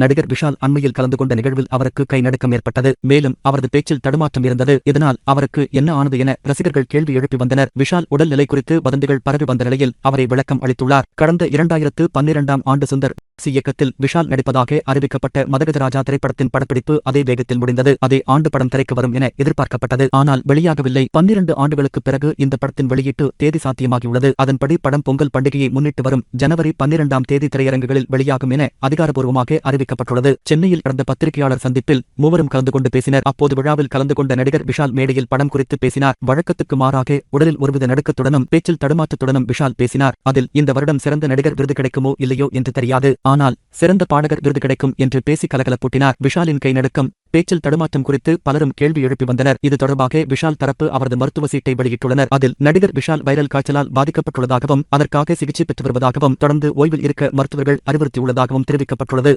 நடிகர் விஷால் அண்மையில் கலந்து கொண்ட நிகழ்வில் அவருக்கு கை நடுக்கம் ஏற்பட்டது. மேலும் அவரது பேச்சில் தடுமாற்றம் இருந்தது. இதனால் அவருக்கு என்ன ஆனது என ரசிகர்கள் கேள்வி எழுப்பி வந்தனர். விஷால் உடல்நிலை குறித்து வதந்திகள் பரவி வந்த நிலையில் அவரை விளக்கம் அளித்துள்ளார். கடந்த இரண்டாயிரத்து பன்னிரண்டாம் ஆண்டு சுந்தர் இயக்கத்தில் விஷால் நடிப்பதாக அறிவிக்கப்பட்ட மதகஜராஜா திரைப்படத்தின் படப்பிடிப்பு அதே வேகத்தில் முடிந்தது. அதே ஆண்டு படம் திரைக்கு வரும் என எதிர்பார்க்கப்பட்டது. ஆனால் வெளியாகவில்லை. பன்னிரண்டு ஆண்டுகளுக்கு பிறகு இந்த படத்தின் வெளியீட்டு தேதி சாத்தியமாகியுள்ளது. அதன்படி படம் பொங்கல் பண்டிகையை முன்னிட்டு வரும் ஜனவரி பன்னிரெண்டாம் தேதி திரையரங்குகளில் வெளியாகும் என அதிகாரப்பூர்வமாக அறிவிக்கப்பட்டுள்ளது. சென்னையில் நடந்த பத்திரிகையாளர் சந்திப்பில் மூவரும் கலந்து கொண்டு பேசினர். அப்போது விழாவில் கலந்து கொண்ட நடிகர் விஷால் மேடையில் படம் குறித்து பேசினார். வழக்கத்துக்கு மாறாக உடலில் ஒருவித நடுக்கத்துடனும் பேச்சில் தடுமாற்றத்துடனும் விஷால் பேசினார். அதில் இந்த வருடம் சிறந்த நடிகர் விருது கிடைக்குமோ இல்லையோ என்று தெரியாது. ஆனால் சிறந்த பாடகர் விருது கிடைக்கும் என்று பேசி கலகலப்பூட்டினார் விஷாலின் கை நடுக்கம் பேச்சில் தடுமாற்றம் குறித்து பலரும் கேள்வி எழுப்பி வந்தனர். இது தொடர்பாக விஷால் தரப்பு அவரது மருத்துவ சீட்டை வெளியிட்டுள்ளனர். அதில் நடிகர் விஷால் வைரல் காய்ச்சலால் பாதிக்கப்பட்டுள்ளதாகவும் அதற்காக சிகிச்சை பெற்று வருவதாகவும் தொடர்ந்து ஓய்வில் இருக்க மருத்துவர்கள் அறிவுறுத்தியுள்ளதாகவும் தெரிவிக்கப்பட்டுள்ளது.